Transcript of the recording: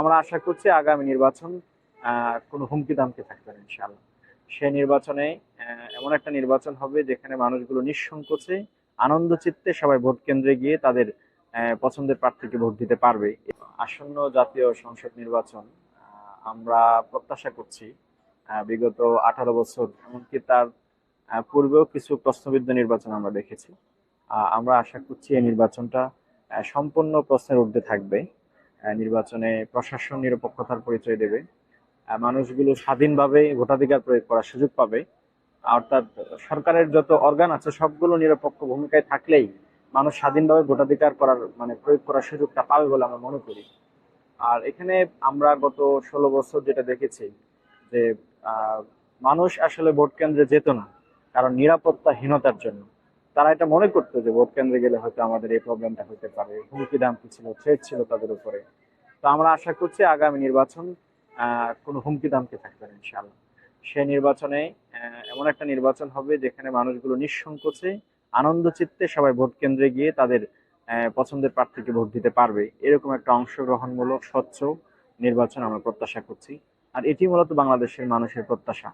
আমরা আশা করছি আগামী নির্বাচন কোনো হুমকি দামকে থাকবে না, ইনশাআল্লাহ। সে নির্বাচনে এমন একটা নির্বাচন হবে যেখানে মানুষগুলো নিঃসংকোচে, আনন্দ চিত্তে সবাই ভোট কেন্দ্রে গিয়ে তাদের পছন্দের প্রার্থীকে ভোট দিতে পারবে। আসন্ন জাতীয় সংসদ নির্বাচন আমরা প্রত্যাশা করছি বিগত আঠারো বছর, এমনকি তার পূর্বেও কিছু প্রশ্নবিদ্ধ নির্বাচন আমরা দেখেছি। আমরা আশা করছি এই নির্বাচনটা সম্পূর্ণ প্রশ্নের ঊর্ধ্বে থাকবে। নির্বাচনে প্রশাসন নিরপেক্ষতার পরিচয় দেবে। মানুষগুলো স্বাধীনভাবে ভোটাধিকার প্রয়োগ করার সুযোগ পাবে। অর্থাৎ সরকারের যত অর্গান আছে, সবগুলো নিরপেক্ষ ভূমিকায় থাকলেই মানুষ স্বাধীনভাবে ভোটাধিকার করার মানে প্রয়োগ করার সুযোগটা পাবে বলে আমরা মনে করি। আর এখানে আমরা গত ষোলো বছর যেটা দেখেছি যে মানুষ আসলে ভোট কেন্দ্রে যেত না, কারণ নিরাপত্তাহীনতার জন্য। তারা এটা মনে করতো যে ভোট কেন্দ্রে গেলে হয়তো আমাদের এই প্রবলেমটা হতে পারে। হুমকি দামকি ছিল থ্রেট ছিল তাদের উপরে। তো আমরা আশা করছি আগামী নির্বাচন কোনো হুমকি দামকে থাকবে না, ইনশাআল্লাহ। সে নির্বাচনে এমন একটা নির্বাচন হবে যেখানে মানুষগুলো নিঃসংকোচে, আনন্দ চিত্তে সবাই ভোট কেন্দ্রে গিয়ে তাদের পছন্দের প্রার্থীকে ভোট দিতে পারবে। এরকম একটা অংশগ্রহণমূলক, স্বচ্ছ নির্বাচন আমরা প্রত্যাশা করছি। আর এটি মূলত বাংলাদেশের মানুষের প্রত্যাশা।